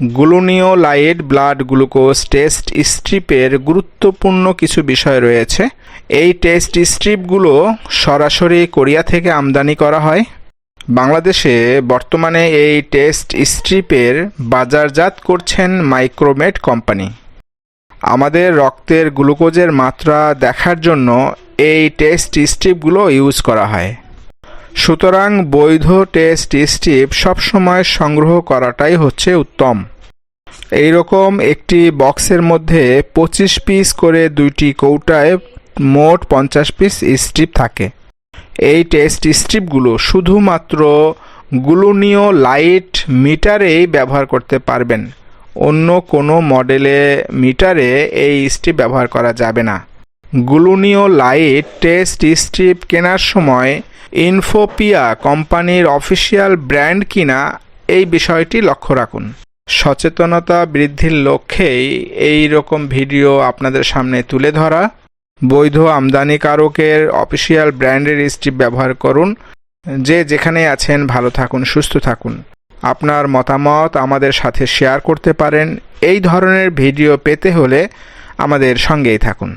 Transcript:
গ্লুনিও light blood glucose test স্ট্রিপের গুরুত্বপূর্ণ কিছু বিষয় রয়েছে। এই টেস্ট স্ট্রিপগুলো সরাসরি কোরিয়া থেকে আমদানি করা হয়। বাংলাদেশে বর্তমানে এই টেস্ট স্ট্রিপের বাজারজাত করছেন মাইক্রোমেট কোম্পানি। আমাদের রক্তের গ্লুকোজের মাত্রা দেখার জন্য এই টেস্ট স্ট্রিপগুলো ইউজ করা হয়। সুতরাং বৈধ টেস্ট স্ট্রিপ সবসময় সংগ্রহ করাটাই হচ্ছে উত্তম। এই রকম একটি বক্সের মধ্যে পঁচিশ পিস করে দুইটি কৌটায় মোট পঞ্চাশ পিস স্ট্রিপ থাকে। এই টেস্ট স্ট্রিপগুলো শুধুমাত্র গ্লুনিও লাইট মিটারেই ব্যবহার করতে পারবেন। অন্য কোনো মডেলে মিটারে এই স্ট্রিপ ব্যবহার করা যাবে না। গ্লুনিও লাইট টেস্ট স্ট্রিপ কেনার সময় ইনফোপিয়া কোম্পানির অফিসিয়াল ব্র্যান্ড কিনা এই বিষয়টি লক্ষ্য রাখুন। সচেতনতা বৃদ্ধির লক্ষ্যেই এই রকম ভিডিও আপনাদের সামনে তুলে ধরা। বৈধ আমদানিকারকের অফিসিয়াল ব্র্যান্ডের স্ট্রিপ ব্যবহার করুন। যে যেখানে আছেন, ভালো থাকুন, সুস্থ থাকুন। আপনার মতামত আমাদের সাথে শেয়ার করতে পারেন। এই ধরনের ভিডিও পেতে হলে আমাদের সঙ্গেই থাকুন।